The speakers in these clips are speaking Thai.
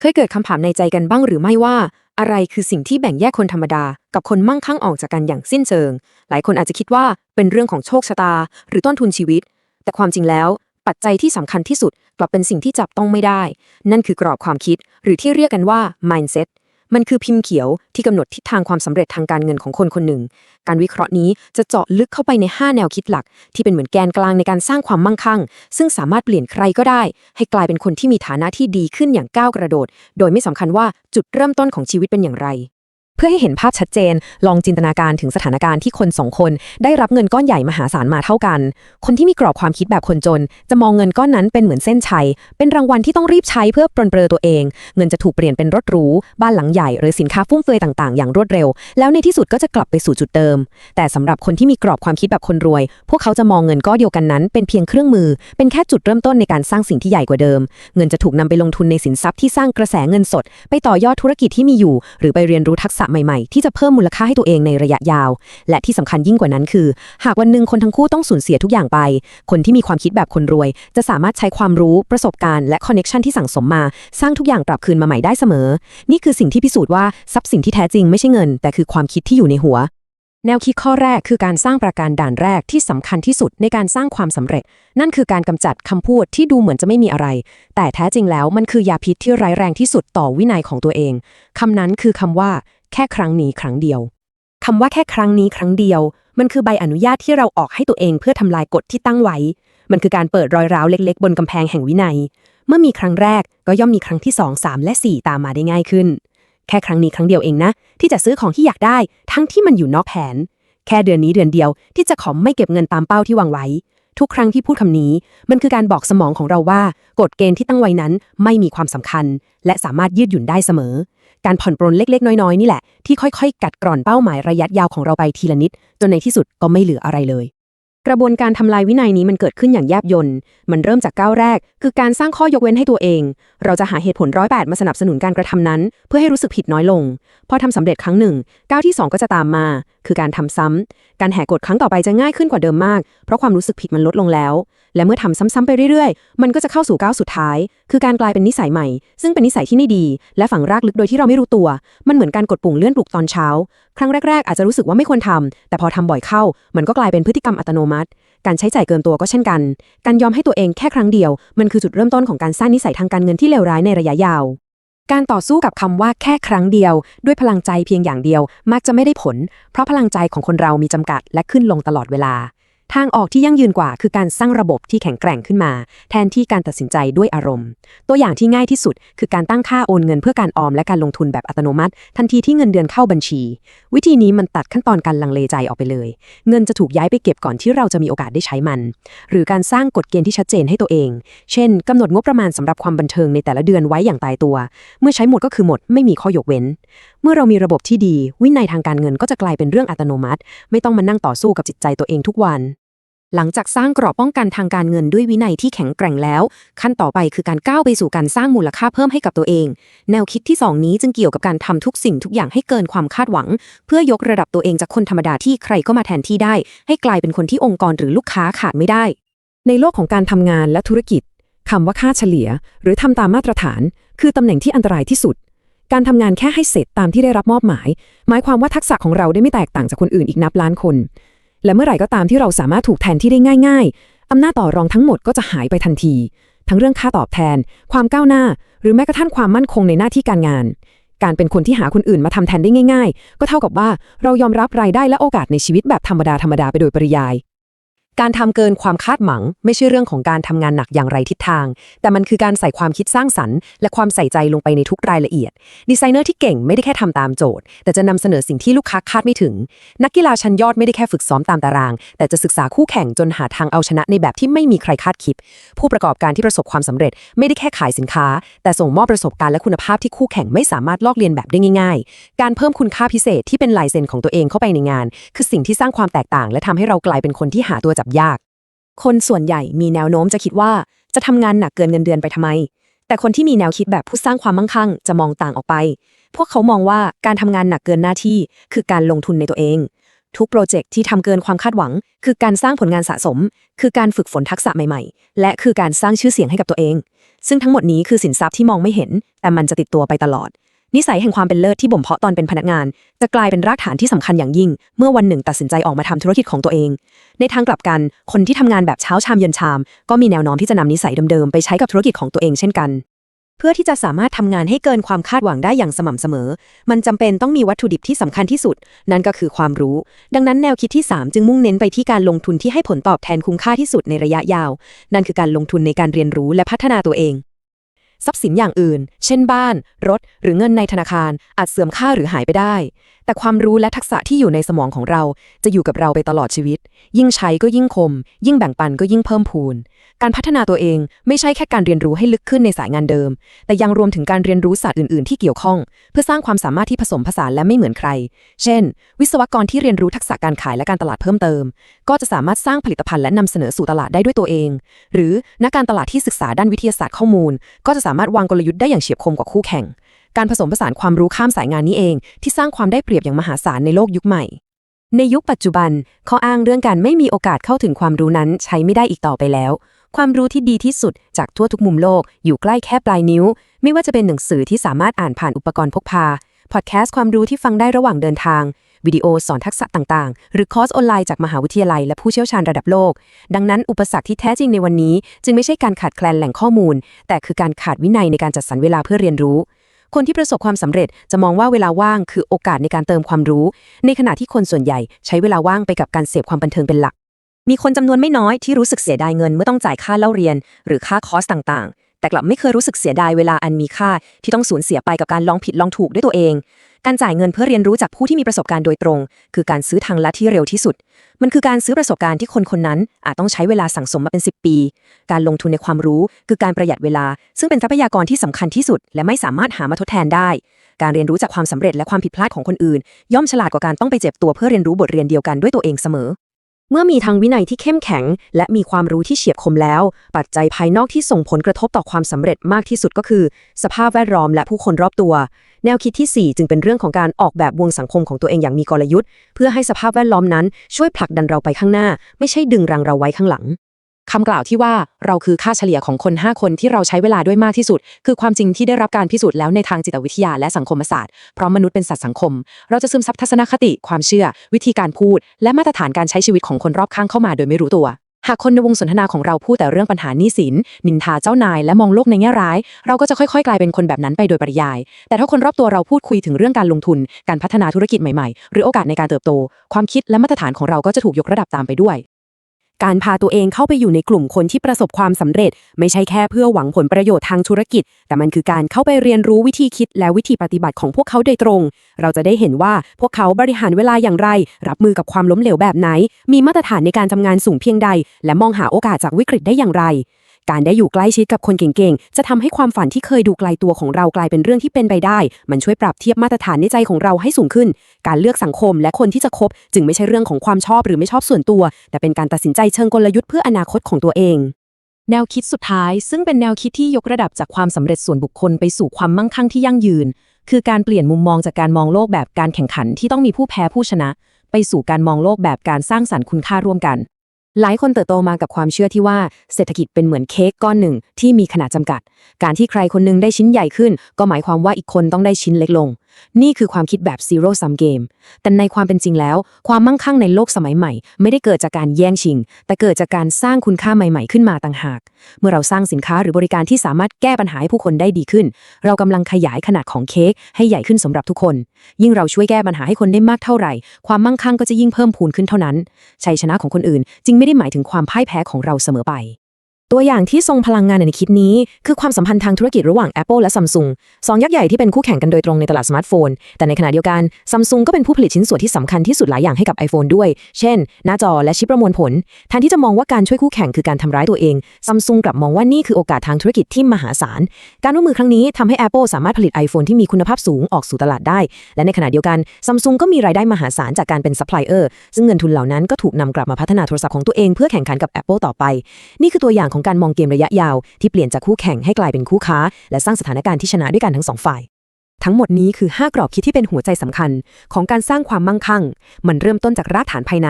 เคยเกิดคำถามในใจกันบ้างหรือไม่ว่า อะไรคือสิ่งที่แบ่งแยกคนธรรมดา กับคนมั่งคั่งออกจากกันอย่างสิ้นเชิง หลายคนอาจจะคิดว่าเป็นเรื่องของโชคชะตา หรือต้นทุนชีวิต แต่ความจริงแล้ว ปัจจัยที่สำคัญที่สุด กลับเป็นสิ่งที่จับต้องไม่ได้ นั่นคือกรอบความคิด หรือที่เรียกกันว่า mindset มันคือพิมพ์เขียวที่กำหนดทิศทางความสำเร็จทางการเงินของคนคนหนึ่ง การวิเคราะห์นี้จะเจาะลึกเข้าไปใน 5 แนวคิดหลัก ที่เป็นเหมือนแกนกลางในการสร้างความมั่งคั่ง ซึ่งสามารถเปลี่ยนใครก็ได้ ให้กลายเป็นคนที่มีฐานะที่ดีขึ้นอย่างก้าวกระโดด โดยไม่สำคัญว่าจุดเริ่มต้นของชีวิตเป็นอย่างไร เพื่อให้เห็นภาพชัดเจน ลองจินตนาการถึงสถานการณ์ที่คนสองคน ได้รับเงินก้อนใหญ่มหาศาลมาเท่ากัน คนที่มีกรอบความคิดแบบคนจน จะมองเงินก้อนนั้นเป็นเหมือนเส้นชัย เป็นรางวัลที่ต้องรีบใช้เพื่อปรนเปรอตัวเอง เงินจะถูกเปลี่ยนเป็นรถหรู บ้านหลังใหญ่ หรือสินค้าฟุ่มเฟือยต่างๆ อย่างรวดเร็ว แล้วในที่สุดก็จะกลับไปสู่จุดเดิม แต่สำหรับคนที่มีกรอบความคิดแบบคนรวย พวกเขาจะมองเงินก้อนเดียวกันนั้น เป็นเพียงเครื่องมือ เป็นแค่จุดเริ่มต้นในการสร้างสิ่งที่ใหญ่กว่าเดิม เงินจะถูกนำไปลงทุนในสินทรัพย์ที่สร้างกระแสเงินสด ไปต่อยอดธุรกิจที่มีอยู่ หรือไปเรียนรู้ทักษะใหม่ๆ ที่จะเพิ่มมูลค่าให้ตัวเองในระยะยาว และที่สำคัญยิ่งกว่านั้นคือ หากวันหนึ่งคนทั้งคู่ต้องสูญเสียทุกอย่างไป คนที่มีความคิดแบบคนรวย จะสามารถใช้ความรู้ประสบการณ์และคอนเน็ชันที่สั่งสมมา สร้างทุกอย่างกลับคืนมาใหม่ได้เสมอ นี่คือสิ่งที่พิสูจน์ว่าทรัพย์สินที่แท้จริงไม่ใช่เงิน แต่คือความคิดที่อยู่ในหัวแนวคิดข้อแรกคือการสร้างประการด่านแรกที่สำคัญที่สุดในการสร้างความสำเร็จ นั่นคือการกำจัดคำพูดที่ดูเหมือนจะไม่มีอะไร แต่แท้จริงแล้วมันคือยาพิษที่ร้ายแรงที่สุดต่อวินัยของตัวเองคำนั้นคือคำว่า แค่ครั้งนี้ครั้งเดียวคำว่าแค่ครั้งนี้ครั้งเดียว มันคือใบอนุญาตที่เราออกให้ตัวเองเพื่อทำลายกฎที่ตั้งไว้ มันคือการเปิดรอยร้าวเล็ก ๆ บนกำแพงแห่งวินัย เมื่อมีครั้งแรกก็ย่อมมีครั้งที่2 3และ4ตามมาได้ง่ายขึ้น แค่ครั้งนี้ครั้งเดียวเองนะ ที่จะซื้อของที่อยากได้ ทั้งที่มันอยู่นอกแผน แค่เดือนนี้เดือนเดียวที่จะขอไม่เก็บเงินตามเป้าที่วางไว้ ทุกครั้งที่พูดคำนี้ มันคือการบอกสมองของเราว่ากฎเกณฑ์ที่ตั้งไว้นั้นไม่มีความสำคัญ และสามารถยืดหยุ่นได้เสมอ การผ่อนปรนเล็กๆ น้อยๆ นี่แหละที่ค่อยๆ กัดกร่อนเป้าหมายระยะยาวของเราไปทีละนิด จนในที่สุดก็ไม่เหลืออะไรเลย กระบวนการทำลายวินัยนี้มันเกิดขึ้นอย่างแยบยลมันเริ่มจากก้าวแรก คือการสร้างข้อยกเว้นให้ตัวเอง เราจะหาเหตุผลร้อยแปดมาสนับสนุนการกระทำนั้น เพื่อให้รู้สึกผิดน้อยลง พอทำสำเร็จครั้งหนึ่งก้าวที่ 2 ก็จะตามมา คือการทำซ้ำการแหกกฎครั้งต่อไปจะง่ายขึ้นกว่าเดิมมาก เพราะความรู้สึกผิดมันลดลงแล้ว และเมื่อทำซ้ำๆไปเรื่อยๆ มันก็จะเข้าสู่ก้าวสุดท้าย คือการกลายเป็นนิสัยใหม่ ซึ่งเป็นนิสัยที่ไม่ดี และฝังรากลึกโดยที่เราไม่รู้ตัว มันเหมือนการกดปุ่มเลื่อนปลุกตอนเช้า ครั้งแรก ๆ อาจจะรู้สึกว่าไม่ควรทำแต่พอทำบ่อยเข้า มันก็กลายเป็นพฤติกรรมอัตโนมัติการใช้จ่ายเกินตัวก็เช่นกัน การยอมให้ตัวเองแค่ครั้งเดียว มันคือจุดเริ่มต้นของการสร้างนิสัยทางการเงินที่เลวร้ายในระยะยาว การต่อสู้กับคำว่าแค่ครั้งเดียว ด้วยพลังใจเพียงอย่างเดียว มักจะไม่ได้ผล เพราะพลังใจของคนเรามีจำกัดและขึ้นลงตลอดเวลา ทางออกที่ยั่งยืนกว่าคือการสร้างระบบที่แข็งแกร่งขึ้นมา แทนที่การตัดสินใจด้วยอารมณ์ ตัวอย่างที่ง่ายที่สุด คือการตั้งค่าโอนเงินเพื่อการออมและการลงทุนแบบอัตโนมัติ ทันทีที่เงินเดือนเข้าบัญชี วิธีนี้มันตัดขั้นตอนการลังเลใจออกไปเลย เงินจะถูกย้ายไปเก็บก่อนที่เราจะมีโอกาสได้ใช้มัน หรือการสร้างกฎเกณฑ์ที่ชัดเจนให้ตัวเอง เช่นกำหนดงบประมาณสำหรับความบันเทิงในแต่ละเดือนไว้อย่างตายตัว เมื่อใช้หมดก็คือหมดไม่มีข้อยกเว้น เมื่อเรามีระบบที่ดี วินัยทางการเงินก็จะกลายเป็นเรื่องอัตโนมัติ ไม่ต้องมานั่งต่อสู้กับจิตใจตัวเองทุกวัน หลังจากสร้างกรอบป้องกันทางการเงินด้วยวินัยที่แข็งแกร่งแล้ว ขั้นต่อไปคือการก้าวไปสู่การสร้างมูลค่าเพิ่มให้กับตัวเอง แนวคิดที่ 2 นี้จึงเกี่ยวกับการทำทุกสิ่งทุกอย่างให้เกินความคาดหวัง เพื่อยกระดับตัวเองจากคนธรรมดาที่ใครก็มาแทนที่ได้ ให้กลายเป็นคนที่องค์กรหรือลูกค้าขาดไม่ได้ ในโลกของการทำงานและธุรกิจคำว่าค่าเฉลี่ย หรือทำตามมาตรฐาน คือตำแหน่งที่อันตรายที่สุด การทำงานแค่ให้เสร็จตามที่ได้รับมอบหมาย หมายความว่าทักษะของเราได้ไม่แตกต่างจากคนอื่นอีกนับล้านคน และเมื่อไหร่ก็ตามที่เราสามารถถูกแทนที่ได้ง่าย ๆ อำนาจต่อรองทั้งหมดก็จะหายไปทันที ทั้งเรื่องค่าตอบแทน ความก้าวหน้า หรือแม้กระทั่งความมั่นคงในหน้าที่การงาน การเป็นคนที่หาคนอื่นมาทำแทนได้ง่าย ๆ ก็เท่ากับว่าเรายอมรับรายได้และโอกาสในชีวิตแบบธรรมดาธรรมดาไปโดยปริยาย การทำเกินความคาดหวัง ไม่ใช่เรื่องของการทำงานหนักอย่างไรทิศทาง แต่มันคือการใส่ความคิดสร้างสรรค์ และความใส่ใจลงไปในทุกรายละเอียด ดีไซเนอร์ที่เก่งไม่ได้แค่ทำตามโจทย์ แต่จะนำเสนอสิ่งที่ลูกค้าคาดไม่ถึง นักกีฬาชั้นยอดไม่ได้แค่ฝึกซ้อมตามตาราง แต่จะศึกษาคู่แข่งจนหาทางเอาชนะในแบบที่ไม่มีใครคาดคิด ผู้ประกอบการที่ประสบความสำเร็จ ไม่ได้แค่ขายสินค้า แต่ส่งมอบประสบการณ์และคุณภาพที่คู่แข่งไม่สามารถลอกเลียนแบบได้ง่าย ๆ การเพิ่มคุณค่าพิเศษที่เป็นลายเซ็นของตัวเองเข้าไปในงาน คือสิ่งที่สร้างความแตกต่าง และทำให้เรากลายเป็นคนที่หาตัวจับยาก คนส่วนใหญ่มีแนวโน้มจะคิดว่าจะทำงานหนักเกินเงินเดือนไปทำไม แต่คนที่มีแนวคิดแบบผู้สร้างความมั่งคั่งจะมองต่างออกไป พวกเขามองว่าการทำงานหนักเกินหน้าที่ คือการลงทุนในตัวเอง ทุกโปรเจกต์ที่ทำเกินความคาดหวัง คือการสร้างผลงานสะสม คือการฝึกฝนทักษะใหม่ๆ และคือการสร้างชื่อเสียงให้กับตัวเอง ซึ่งทั้งหมดนี้คือสินทรัพย์ที่มองไม่เห็น แต่มันจะติดตัวไปตลอด นิสัยแห่งความเป็นเลิศที่บ่มเพาะตอนเป็นพนักงาน จะกลายเป็นรากฐานที่สำคัญอย่างยิ่ง เมื่อวันหนึ่งตัดสินใจออกมาทำธุรกิจของตัวเอง ในทางกลับกัน คนที่ทำงานแบบเช้าชามเย็นชาม ก็มีแนวโน้มที่จะนำนิสัยเดิมๆไปใช้กับธุรกิจของตัวเองเช่นกัน เพื่อที่จะสามารถทำงานให้เกินความคาดหวังได้อย่างสม่ำเสมอ มันจำเป็นต้องมีวัตถุดิบที่สำคัญที่สุด นั่นก็คือความรู้ ดังนั้นแนวคิดที่ 3 จึงมุ่งเน้นไปที่การลงทุนที่ให้ผลตอบแทนคุ้มค่าที่สุดในระยะยาว นั่นคือการลงทุนในการเรียนรู้และพัฒนาตัวเอง ทรัพย์สินอย่างอื่น เช่นบ้าน รถ หรือเงินในธนาคาร อาจเสื่อมค่าหรือหายไปได้ แต่ความรู้และทักษะที่อยู่ในสมองของเรา จะอยู่กับเราไปตลอดชีวิต ยิ่งใช้ก็ยิ่งคม ยิ่งแบ่งปันก็ยิ่งเพิ่มพูน การพัฒนาตัวเองไม่ใช่แค่การเรียนรู้ให้ลึกขึ้นในสายงานเดิม แต่ยังรวมถึงการเรียนรู้ศาสตร์อื่น ๆ ที่เกี่ยวข้อง เพื่อสร้างความสามารถที่ผสมผสานและไม่เหมือนใคร เช่น วิศวกรที่เรียนรู้ทักษะการขายและการตลาดเพิ่มเติม ก็จะสามารถสร้างผลิตภัณฑ์และนำเสนอสู่ตลาดได้ด้วยตัวเอง หรือนักการตลาดที่ศึกษาด้านวิทยาศาสตร์ข้อมูล ก็จะสามารถวางกลยุทธ์ได้อย่างเฉียบคมกว่าคู่แข่ง การผสมผสานความรู้ข้ามสายงานนี้เอง ที่สร้างความได้เปรียบอย่างมหาศาลในโลกยุคใหม่ ในยุคปัจจุบันข้ออ้างเรื่องการไม่มีโอกาสเข้าถึงความรู้นั้นใช้ไม่ได้อีกต่อไปแล้ว ความรู้ที่ดีที่สุดจากทั่วทุกมุมโลก อยู่ใกล้แค่ปลายนิ้ว ไม่ว่าจะเป็นหนังสือที่สามารถอ่านผ่านอุปกรณ์พกพาพอดแคสต์ความรู้ที่ฟังได้ระหว่างเดินทาง วิดีโอสอนทักษะต่างๆ หรือคอร์สออนไลน์จากมหาวิทยาลัยและผู้เชี่ยวชาญระดับโลก ดังนั้นอุปสรรคที่แท้จริงในวันนี้ จึงไม่ใช่การขาดแคลนแหล่งข้อมูล แต่คือการขาดวินัยในการจัดสรรเวลาเพื่อเรียนรู้ คนที่ประสบความสำเร็จจะมองว่าเวลาว่างคือโอกาสในการเติมความรู้ ในขณะที่คนส่วนใหญ่ใช้เวลาว่างไปกับการเสพความบันเทิงเป็นหลักมีคนจำนวนไม่น้อยที่รู้สึกเสียดายเงินเมื่อต้องจ่ายค่าเล่าเรียน หรือค่าคอร์สต่างๆ แต่กลับไม่เคยรู้สึกเสียดายเวลาอันมีค่าที่ต้องสูญเสียไปกับการลองผิดลองถูกด้วยตัวเอง การจ่ายเงินเพื่อเรียนรู้จากผู้ที่มีประสบการณ์โดยตรง คือการซื้อทางลัดที่เร็วที่สุด มันคือการซื้อประสบการณ์ที่คนคนนั้น อาจต้องใช้เวลาสั่งสมมาเป็น 10 ปี การลงทุนในความรู้ คือการประหยัดเวลา ซึ่งเป็นทรัพยากรที่สำคัญที่สุด และไม่สามารถหามาทดแทนได้ การเรียนรู้จากความสำเร็จและความผิดพลาดของคนอื่น ย่อมฉลาดกว่าการต้องไปเจ็บตัวเพื่อเรียนรู้บทเรียนเดียวกันด้วยตัวเองเสมอ เมื่อมีทางวินัยที่เข้มแข็ง และมีความรู้ที่เฉียบคมแล้ว ปัจจัยภายนอกที่ส่งผลกระทบต่อความสำเร็จมากที่สุดก็คือ สภาพแวดล้อมและผู้คนรอบตัว แนวคิดที่ 4 จึงเป็นเรื่องของการออกแบบวงสังคมของตัวเองอย่างมีกลยุทธ์ เพื่อให้สภาพแวดล้อมนั้นช่วยผลักดันเราไปข้างหน้า ไม่ใช่ดึงรังเราไว้ข้างหลัง คำกล่าวที่ว่าเราคือค่าเฉลี่ยของคน 5 คนที่เราใช้เวลาด้วยมากที่สุด คือความจริงที่ได้รับการพิสูจน์แล้วในทางจิตวิทยาและสังคมศาสตร์เพราะมนุษย์เป็นสัตว์สังคม เราจะซึมซับทัศนคติ ความเชื่อ วิธีการพูด และมาตรฐานการใช้ชีวิตของคนรอบข้างเข้ามาโดยไม่รู้ตัว หากคนในวงสนทนาของเราพูดแต่เรื่องปัญหาหนี้สิน นินทาเจ้านาย และมองโลกในแง่ร้าย เราก็จะค่อยๆ กลายเป็นคนแบบนั้นไปโดยปริยาย แต่ถ้าคนรอบตัวเราพูดคุยถึงเรื่องการลงทุน การพัฒนาธุรกิจใหม่ๆ หรือโอกาสในการเติบโต ความคิดและมาตรฐานของเราก็จะถูกยกระดับตามไปด้วย การพาตัวเองเข้าไปอยู่ในกลุ่มคนที่ประสบความสำเร็จ ไม่ใช่แค่เพื่อหวังผลประโยชน์ทางธุรกิจ แต่มันคือการเข้าไปเรียนรู้วิธีคิดและวิธีปฏิบัติของพวกเขาโดยตรง เราจะได้เห็นว่าพวกเขาบริหารเวลาอย่างไร รับมือกับความล้มเหลวแบบไหน มีมาตรฐานในการทำงานสูงเพียงใด และมองหาโอกาสจากวิกฤตได้อย่างไร การได้อยู่ใกล้ชิดกับคนเก่งๆ จะทำให้ความฝันที่เคยดูไกลตัวของเรากลายเป็นเรื่องที่เป็นไปได้ มันช่วยปรับเทียบมาตรฐานในใจของเราให้สูงขึ้น การเลือกสังคมและคนที่จะคบ จึงไม่ใช่เรื่องของความชอบหรือไม่ชอบส่วนตัว แต่เป็นการตัดสินใจเชิงกลยุทธ์เพื่ออนาคตของตัวเอง แนวคิดสุดท้าย ซึ่งเป็นแนวคิดที่ยกระดับจากความสำเร็จส่วนบุคคลไปสู่ความมั่งคั่งที่ยั่งยืน คือการเปลี่ยนมุมมองจากการมองโลกแบบการแข่งขันที่ต้องมีผู้แพ้ผู้ชนะ ไปสู่การมองโลกแบบการสร้างสรรค์คุณค่าร่วมกัน หลายคนเติบโตมากับความเชื่อที่ว่าเศรษฐกิจเป็นเหมือนเค้กก้อนหนึ่งที่มีขนาดจำกัด การที่ใครคนหนึงได้ชิ้นใหญ่ขึ้น ก็หมายความว่าอีกคนต้องได้ชิ้นเล็กลง นี่คือความคิดแบบ zero sum game แต่ในความเป็นจริงแล้ว ความมั่งคั่งในโลกสมัยใหม่ ไม่ได้เกิดจากการแย่งชิง แต่เกิดจากการสร้างคุณค่าใหม่ๆ ขึ้นมาต่างหาก เมื่อเราสร้างสินค้าหรือบริการที่สามารถแก้ปัญหาให้ผู้คนได้ดีขึ้น เรากำลังขยายขนาดของเค้กให้ใหญ่ขึ้นสำหรับทุกคน ยิ่งเราช่วยแก้ปัญหาให้คนได้มากเท่าไหร่ ความมั่งคั่งก็จะยิ่งเพิ่มพูนขึ้นเท่านั้นชัยชนะของคนอื่น จึงไม่ได้หมายถึงความพ่ายแพ้ของเราเสมอไป ตัวอย่างที่ทรงพลังงานในคลิปนี้ คือความสัมพันธ์ทางธุรกิจระหว่าง Apple และ Samsung สองยักษ์ใหญ่ที่เป็นคู่แข่งกันโดยตรงในตลาดสมาร์ทโฟน แต่ในขณะเดียวกัน Samsung ก็เป็นผู้ผลิตชิ้นส่วนที่สำคัญที่สุดหลายอย่างให้กับ iPhone ด้วย เช่น หน้าจอและชิปประมวลผลแทนที่จะมองว่าการช่วยคู่แข่งคือการทำร้ายตัวเอง Samsung กลับมองว่านี่คือโอกาสทางธุรกิจที่มหาศาล การร่วมมือครั้งนี้ทำให้ Apple สามารถผลิต iPhone ที่มีคุณภาพสูงออกสู่ตลาดได้ และในขณะเดียวกัน Samsung ก็มีรายได้มหาศาลจากการเป็นซัพพลายเออร์ซึ่งเงินทุนเหล่านั้นก็ถูกนำกลับมาพัฒนาโทรศัพท์ของตัวเองเพื่อแข่งขันกับ Apple ต่อไป นี่คือตัวอย่างของการมองเกมระยะยาว ที่เปลี่ยนจากคู่แข่งให้กลายเป็นคู่ค้า และสร้างสถานการณ์ที่ชนะด้วยกันทั้งสองฝ่าย ทั้งหมดนี้คือ 5 กรอบคิดที่เป็นหัวใจสำคัญ ของการสร้างความมั่งคั่ง มันเริ่มต้นจากรากฐานภายใน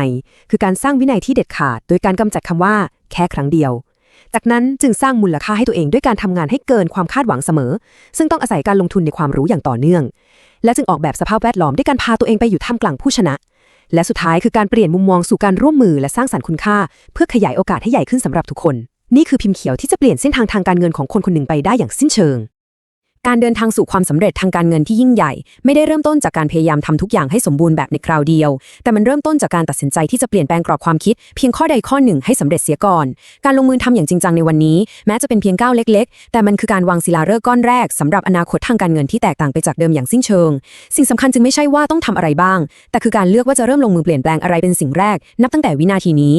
คือการสร้างวินัยที่เด็ดขาด โดยการกำจัดคำว่า แค่ครั้งเดียวจากนั้นจึงสร้างมูลค่าให้ตัวเองด้วยการทำงานให้เกินความคาดหวังเสมอ ซึ่งต้องอาศัยการลงทุนในความรู้อย่างต่อเนื่อง และจึงออกแบบสภาพแวดล้อมด้วยการพาตัวเองไปอยู่ท่ามกลางผู้ชนะ และสุดท้ายคือการเปลี่ยนมุมมองสู่การร่วมมือและสร้างสรรค์คุณค่า เพื่อขยายโอกาสให้ใหญ่ขึ้นสำหรับทุกคน นี่คือพิมพ์เขียวที่จะเปลี่ยนเส้นทางทางการเงินของคนคนหนึ่งไปได้อย่างสิ้นเชิง การเดินทางสู่ความสำเร็จทางการเงินที่ยิ่งใหญ่ ไม่ได้เริ่มต้นจากการพยายามทำทุกอย่างให้สมบูรณ์แบบในคราวเดียว แต่มันเริ่มต้นจากการตัดสินใจที่จะเปลี่ยนแปลงกรอบความคิด เพียงข้อใดข้อหนึ่งให้สำเร็จเสียก่อน การลงมือทำอย่างจริงจังในวันนี้ แม้จะเป็นเพียงก้าวเล็ก ๆ แต่มันคือการวางศิลาฤกษ์ก้อนแรกสำหรับอนาคตทางการเงินที่แตกต่างไปจากเดิมอย่างสิ้นเชิง สิ่งสำคัญจึงไม่ใช่ว่าต้องทำอะไรบ้าง แต่คือการเลือกว่าจะเริ่มลงมือเปลี่ยนแปลงอะไรเป็นสิ่งแรก นับตั้งแต่วินาทีนี้